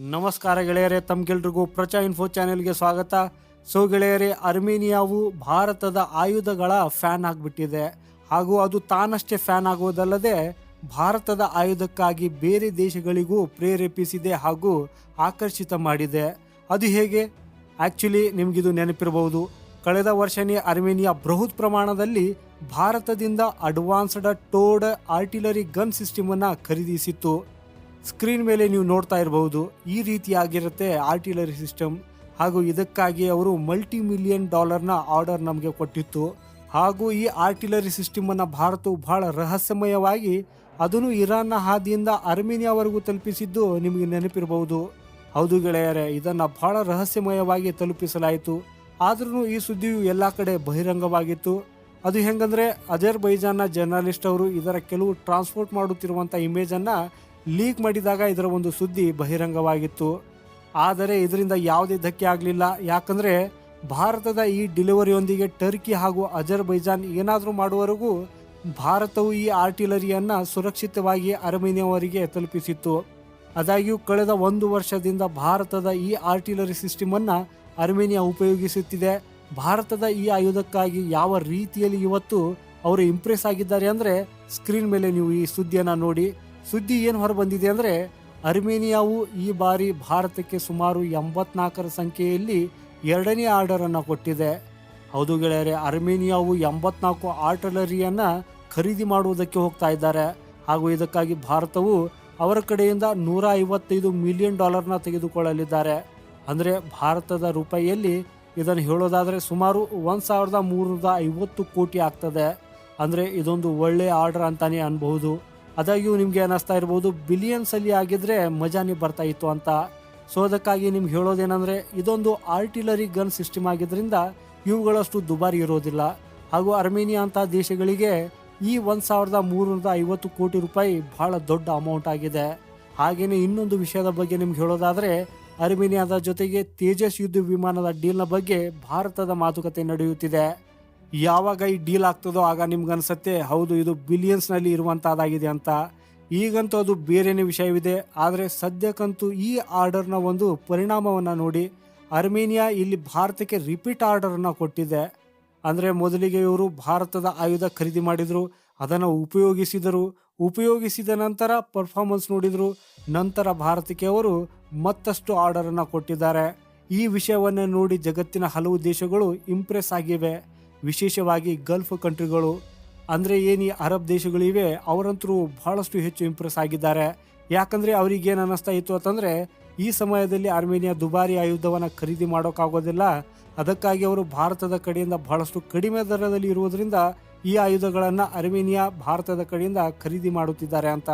ನಮಸ್ಕಾರ ಗೆಳೆಯರೇ ತಮ್ಗೆಲ್ರಿಗೂ ಪ್ರಚಾ ಇನ್ಫೋ ಚಾನೆಲ್ಗೆ ಸ್ವಾಗತ. ಸೊ ಗೆಳೆಯರೇ, ಅರ್ಮೇನಿಯಾವು ಭಾರತದ ಆಯುಧಗಳ ಫ್ಯಾನ್ ಆಗಿಬಿಟ್ಟಿದೆ. ಹಾಗೂ ಅದು ತಾನಷ್ಟೇ ಫ್ಯಾನ್ ಆಗುವುದಲ್ಲದೆ ಭಾರತದ ಆಯುಧಕ್ಕಾಗಿ ಬೇರೆ ದೇಶಗಳಿಗೂ ಪ್ರೇರೇಪಿಸಿದೆ ಹಾಗೂ ಆಕರ್ಷಿತ ಮಾಡಿದೆ. ಅದು ಹೇಗೆ? ಆ್ಯಕ್ಚುಲಿ ನಿಮಗಿದು ನೆನಪಿರಬಹುದು. ಕಳೆದ ವರ್ಷನೇ ಅರ್ಮೇನಿಯಾ ಬೃಹತ್ ಪ್ರಮಾಣದಲ್ಲಿ ಭಾರತದಿಂದ ಅಡ್ವಾನ್ಸ್ಡ್ ಟೋಡ್ ಆರ್ಟಿಲರಿ ಗನ್ ಸಿಸ್ಟಮನ್ನು ಖರೀದಿಸಿತ್ತು. ಸ್ಕ್ರೀನ್ ಮೇಲೆ ನೀವು ನೋಡ್ತಾ ಇರಬಹುದು. ಈ ರೀತಿಯಾಗಿರುತ್ತೆ ಆರ್ಟಿಲರಿ ಸಿಸ್ಟಮ್. ಹಾಗೂ ಇದಕ್ಕಾಗಿ ಅವರು ಮಲ್ಟಿ ಮಿಲಿಯನ್ ಡಾಲರ್ನ ಆರ್ಡರ್ ನಮಗೆ ಕೊಟ್ಟಿತ್ತು. ಹಾಗೂ ಈ ಆರ್ಟಿಲರಿ ಸಿಸ್ಟಮನ್ನು ಭಾರತವು ಬಹಳ ರಹಸ್ಯಮಯವಾಗಿ, ಅದನ್ನು ಇರಾನ್ನ ಹಾದಿಯಿಂದ ಅರ್ಮೇನಿಯಾವರೆಗೂ ತಲುಪಿಸಿದ್ದು ನಿಮಗೆ ನೆನಪಿರಬಹುದು. ಹೌದು ಗೆಳೆಯರೆ, ಇದನ್ನು ಬಹಳ ರಹಸ್ಯಮಯವಾಗಿ ತಲುಪಿಸಲಾಯಿತು. ಆದ್ರೂ ಈ ಸುದ್ದಿಯು ಎಲ್ಲ ಕಡೆ ಬಹಿರಂಗವಾಗಿತ್ತು. ಅದು ಹೆಂಗಂದರೆ ಅಜರ್ ಬೈಜಾನ್ನ ಜರ್ನಲಿಸ್ಟ್ ಅವರು ಇದರ ಕೆಲವು ಟ್ರಾನ್ಸ್ಪೋರ್ಟ್ ಮಾಡುತ್ತಿರುವಂಥ ಇಮೇಜನ್ನು ಲೀಕ್ ಮಾಡಿದಾಗ ಇದರ ಒಂದು ಸುದ್ದಿ ಬಹಿರಂಗವಾಗಿತ್ತು. ಆದರೆ ಇದರಿಂದ ಯಾವುದೇ ಧಕ್ಕೆ ಆಗಲಿಲ್ಲ. ಯಾಕಂದರೆ ಭಾರತದ ಈ ಡಿಲಿವರಿಯೊಂದಿಗೆ ಟರ್ಕಿ ಹಾಗೂ ಅಜರ್ಬೈಜಾನ್ ಏನಾದರೂ ಮಾಡುವವರೆಗೂ ಭಾರತವು ಈ ಆರ್ಟಿಲರಿಯನ್ನು ಸುರಕ್ಷಿತವಾಗಿ ಅರ್ಮೇನಿಯಾವರಿಗೆ ತಲುಪಿಸಿತ್ತು. ಆದಾಗ್ಯೂ ಕಳೆದ ಒಂದು ವರ್ಷದಿಂದ ಭಾರತದ ಈ ಆರ್ಟಿಲರಿ ಸಿಸ್ಟಮನ್ನು ಅರ್ಮೇನಿಯಾ ಉಪಯೋಗಿಸುತ್ತಿದೆ. ಭಾರತದ ಈ ಆಯುಧಕ್ಕಾಗಿ ಯಾವ ರೀತಿಯಲ್ಲಿ ಇವತ್ತು ಅವರು ಇಂಪ್ರೆಸ್ ಆಗಿದ್ದಾರೆ ಅಂದರೆ ಸ್ಕ್ರೀನ್ ಮೇಲೆ ನೀವು ಈ ಸುದ್ದಿಯನ್ನು ನೋಡಿ. ಸುದ್ದಿ ಏನು ಹೊರ ಬಂದಿದೆ ಅಂದರೆ ಅರ್ಮೇನಿಯಾವು ಈ ಬಾರಿ ಭಾರತಕ್ಕೆ ಸುಮಾರು ಎಂಬತ್ನಾಲ್ಕರ ಸಂಖ್ಯೆಯಲ್ಲಿ ಎರಡನೇ ಆರ್ಡರನ್ನು ಕೊಟ್ಟಿದೆ. ಹೌದು ಗೆಳೆಯರೆ, ಅರ್ಮೇನಿಯಾವು ಎಂಬತ್ನಾಲ್ಕು ಆರ್ಟಲರಿಯನ್ನು ಖರೀದಿ ಮಾಡುವುದಕ್ಕೆ ಹೋಗ್ತಾ ಇದ್ದಾರೆ. ಹಾಗೂ ಇದಕ್ಕಾಗಿ ಭಾರತವು ಅವರ ಕಡೆಯಿಂದ ನೂರ ಐವತ್ತೈದು ಮಿಲಿಯನ್ ಡಾಲರ್ನ ತೆಗೆದುಕೊಳ್ಳಲಿದ್ದಾರೆ. ಅಂದರೆ ಭಾರತದ ರೂಪಾಯಿಯಲ್ಲಿ ಇದನ್ನು ಹೇಳೋದಾದರೆ ಸುಮಾರು ಒಂದು ಸಾವಿರದ ಮೂರರದ ಐವತ್ತು ಕೋಟಿ ಆಗ್ತದೆ. ಅಂದರೆ ಇದೊಂದು ಒಳ್ಳೆಯ ಆರ್ಡರ್ ಅಂತಲೇ ಅನ್ಬಹುದು. ಅದಾಗಿಯೂ ನಿಮಗೆ ಅನ್ನಿಸ್ತಾ ಇರ್ಬೋದು ಬಿಲಿಯನ್ಸ್ ಅಲ್ಲಿ ಆಗಿದ್ರೆ ಮಜಾನೇ ಬರ್ತಾ ಇತ್ತು ಅಂತ. ಸೊ ಅದಕ್ಕಾಗಿ ನಿಮ್ಗೆ ಹೇಳೋದೇನೆಂದರೆ, ಇದೊಂದು ಆರ್ಟಿಲರಿ ಗನ್ ಸಿಸ್ಟಮ್ ಆಗಿದ್ರಿಂದ ಇವುಗಳಷ್ಟು ದುಬಾರಿ ಇರೋದಿಲ್ಲ. ಹಾಗೂ ಅರ್ಮೇನಿಯಾ ಅಂತ ದೇಶಗಳಿಗೆ ಈ ಒಂದು ಸಾವಿರದ ಮೂರರದ ಐವತ್ತು ಕೋಟಿ ರೂಪಾಯಿ ಬಹಳ ದೊಡ್ಡ ಅಮೌಂಟ್ ಆಗಿದೆ. ಹಾಗೆಯೇ ಇನ್ನೊಂದು ವಿಷಯದ ಬಗ್ಗೆ ನಿಮ್ಗೆ ಹೇಳೋದಾದರೆ, ಅರ್ಮೇನಿಯಾದ ಜೊತೆಗೆ ತೇಜಸ್ ಯುದ್ಧ ವಿಮಾನದ ಡೀಲ್ನ ಬಗ್ಗೆ ಭಾರತದ ಮಾತುಕತೆ ನಡೆಯುತ್ತಿದೆ. ಯಾವಾಗ ಈ ಡೀಲ್ ಆಗ್ತದೋ ಆಗ ನಿಮ್ಗೆ ಅನ್ಸತ್ತೆ ಹೌದು, ಇದು ಬಿಲಿಯನ್ಸ್ನಲ್ಲಿ ಇರುವಂಥದ್ದಾಗಿದೆ ಅಂತ. ಈಗಂತೂ ಅದು ಬೇರೆನೇ ವಿಷಯವಿದೆ, ಆದರೆ ಸದ್ಯಕ್ಕಂತೂ ಈ ಆರ್ಡರ್ನ ಒಂದು ಪರಿಣಾಮವನ್ನು ನೋಡಿ ಅರ್ಮೇನಿಯಾ ಇಲ್ಲಿ ಭಾರತಕ್ಕೆ ರಿಪೀಟ್ ಆರ್ಡರನ್ನು ಕೊಟ್ಟಿದೆ. ಅಂದರೆ ಮೊದಲಿಗೆ ಇವರು ಭಾರತದ ಆಯುಧ ಖರೀದಿ ಮಾಡಿದರು, ಅದನ್ನು ಉಪಯೋಗಿಸಿದರು. ಉಪಯೋಗಿಸಿದ ನಂತರ ಪರ್ಫಾರ್ಮೆನ್ಸ್ ನೋಡಿದರು, ನಂತರ ಭಾರತಕ್ಕೆ ಅವರು ಮತ್ತಷ್ಟು ಆರ್ಡರನ್ನು ಕೊಟ್ಟಿದ್ದಾರೆ. ಈ ವಿಷಯವನ್ನು ನೋಡಿ ಜಗತ್ತಿನ ಹಲವು ದೇಶಗಳು ಇಂಪ್ರೆಸ್ ಆಗಿವೆ. ವಿಶೇಷವಾಗಿ ಗಲ್ಫ್ ಕಂಟ್ರಿಗಳು, ಅಂದರೆ ಏನು ಈ ಅರಬ್ ದೇಶಗಳಿವೆ ಅವರಂತರೂ ಬಹಳಷ್ಟು ಹೆಚ್ಚು ಇಂಪ್ರೆಸ್ ಆಗಿದ್ದಾರೆ. ಯಾಕಂದರೆ ಅವರಿಗೇನು ಅನ್ನಿಸ್ತಾ ಇತ್ತು ಅಂತಂದರೆ, ಈ ಸಮಯದಲ್ಲಿ ಅರ್ಮೇನಿಯಾ ದುಬಾರಿ ಆಯುಧವನ್ನು ಖರೀದಿ ಮಾಡೋಕ್ಕಾಗೋದಿಲ್ಲ. ಅದಕ್ಕಾಗಿ ಅವರು ಭಾರತದ ಕಡೆಯಿಂದ ಬಹಳಷ್ಟು ಕಡಿಮೆ ದರದಲ್ಲಿ ಇರುವುದರಿಂದ, ಈ ಆಯುಧಗಳನ್ನು ಅರ್ಮೇನಿಯಾ ಭಾರತದ ಕಡೆಯಿಂದ ಖರೀದಿ ಮಾಡುತ್ತಿದ್ದಾರೆ ಅಂತ.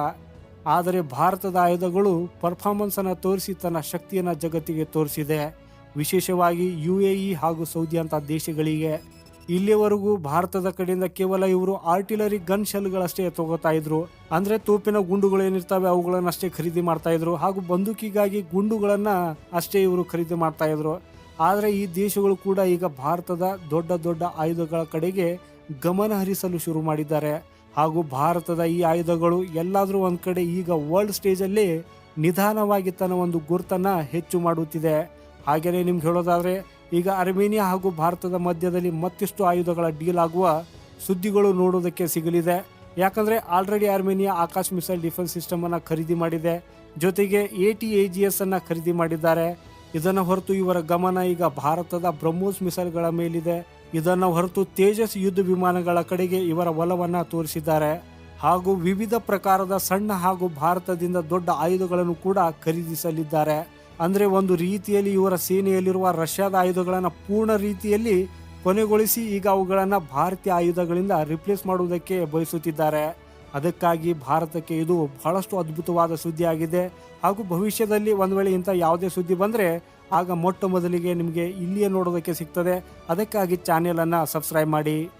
ಆದರೆ ಭಾರತದ ಆಯುಧಗಳು ಪರ್ಫಾರ್ಮೆನ್ಸನ್ನು ತೋರಿಸಿ, ತನ್ನ ಶಕ್ತಿಯನ್ನು ಜಗತ್ತಿಗೆ ತೋರಿಸಿದೆ. ವಿಶೇಷವಾಗಿ ಯು ಎ ಇ ಹಾಗೂ ಸೌದಿ ಅಂತ ದೇಶಗಳಿಗೆ. ಇಲ್ಲಿವರೆಗೂ ಭಾರತದ ಕಡೆಯಿಂದ ಕೇವಲ ಇವರು ಆರ್ಟಿಲರಿ ಗನ್ ಶೆಲ್ಗಳಷ್ಟೇ ತಗೋತಾ ಇದ್ರು. ಅಂದ್ರೆ ತೋಪಿನ ಗುಂಡುಗಳು ಏನಿರ್ತವೆ ಅವುಗಳನ್ನಷ್ಟೇ ಖರೀದಿ ಮಾಡ್ತಾ ಇದ್ರು. ಹಾಗೂ ಬಂದೂಕಿಗಾಗಿ ಗುಂಡುಗಳನ್ನ ಅಷ್ಟೇ ಇವರು ಖರೀದಿ ಮಾಡ್ತಾ ಇದ್ರು. ಆದರೆ ಈ ದೇಶಗಳು ಕೂಡ ಈಗ ಭಾರತದ ದೊಡ್ಡ ದೊಡ್ಡ ಆಯುಧಗಳ ಕಡೆಗೆ ಗಮನ ಹರಿಸಲು ಶುರು ಮಾಡಿದ್ದಾರೆ. ಹಾಗೂ ಭಾರತದ ಈ ಆಯುಧಗಳು ಎಲ್ಲಾದರೂ ಒಂದು ಕಡೆ ಈಗ ವರ್ಲ್ಡ್ ಸ್ಟೇಜಲ್ಲಿ ನಿಧಾನವಾಗಿ ತನ್ನ ಒಂದು ಗುರುತನ್ನ ಹೆಚ್ಚು ಮಾಡುತ್ತಿದೆ. ಹಾಗೆಯೇ ನಿಮ್ಗೆ ಹೇಳೋದಾದ್ರೆ ಈಗ ಅರ್ಮೇನಿಯಾ ಹಾಗೂ ಭಾರತದ ಮಧ್ಯದಲ್ಲಿ ಮತ್ತಿಷ್ಟು ಆಯುಧಗಳ ಡೀಲ್ ಆಗುವ ಸುದ್ದಿಗಳು ನೋಡೋದಕ್ಕೆ ಸಿಗಲಿದೆ. ಯಾಕಂದರೆ already Armenia Akash missile defence ಸಿಸ್ಟಮನ್ನು ಖರೀದಿ ಮಾಡಿದೆ. ಜೊತೆಗೆ A T A G S ಅನ್ನು ಖರೀದಿ ಮಾಡಿದ್ದಾರೆ. ಇದನ್ನು ಹೊರತು ಇವರ ಗಮನ ಈಗ ಭಾರತದ ಬ್ರಹ್ಮೋಸ್ ಮಿಸೈಲ್ಗಳ ಮೇಲಿದೆ. ಇದನ್ನು ಹೊರತು ತೇಜಸ್ ಯುದ್ಧ ವಿಮಾನಗಳ ಕಡೆಗೆ ಇವರ ಒಲವನ್ನು ತೋರಿಸಿದ್ದಾರೆ. ಹಾಗೂ ವಿವಿಧ ಪ್ರಕಾರದ ಸಣ್ಣ ಹಾಗೂ ಭಾರತದಿಂದ ದೊಡ್ಡ ಆಯುಧಗಳನ್ನು ಕೂಡ ಖರೀದಿಸಲಿದ್ದಾರೆ. ಅಂದ್ರೆ ಒಂದು ರೀತಿಯಲ್ಲಿ ಇವರ ಸೇನೆಯಲ್ಲಿರುವ ರಷ್ಯಾದ ಆಯುಧಗಳನ್ನು ಪೂರ್ಣ ರೀತಿಯಲ್ಲಿ ಕೊನೆಗೊಳಿಸಿ ಈಗ ಅವುಗಳನ್ನು ಭಾರತೀಯ ಆಯುಧಗಳಿಂದ ರಿಪ್ಲೇಸ್ ಮಾಡುವುದಕ್ಕೆ ಬಯಸುತ್ತಿದ್ದಾರೆ. ಅದಕ್ಕಾಗಿ ಭಾರತಕ್ಕೆ ಇದು ಬಹಳಷ್ಟು ಅದ್ಭುತವಾದ ಸುದ್ದಿ ಆಗಿದೆ ಹಾಗೂ ಭವಿಷ್ಯದಲ್ಲಿ ಒಂದು ವೇಳೆ ಇಂಥ ಯಾವುದೇ ಸುದ್ದಿ ಬಂದರೆ ಆಗ ಮೊಟ್ಟ ಮೊದಲಿಗೆ ನಿಮಗೆ ಇಲ್ಲಿಯೇ ನೋಡೋದಕ್ಕೆ ಸಿಗ್ತದೆ. ಅದಕ್ಕಾಗಿ ಚಾನೆಲನ್ನು ಸಬ್ಸ್ಕ್ರೈಬ್ ಮಾಡಿ.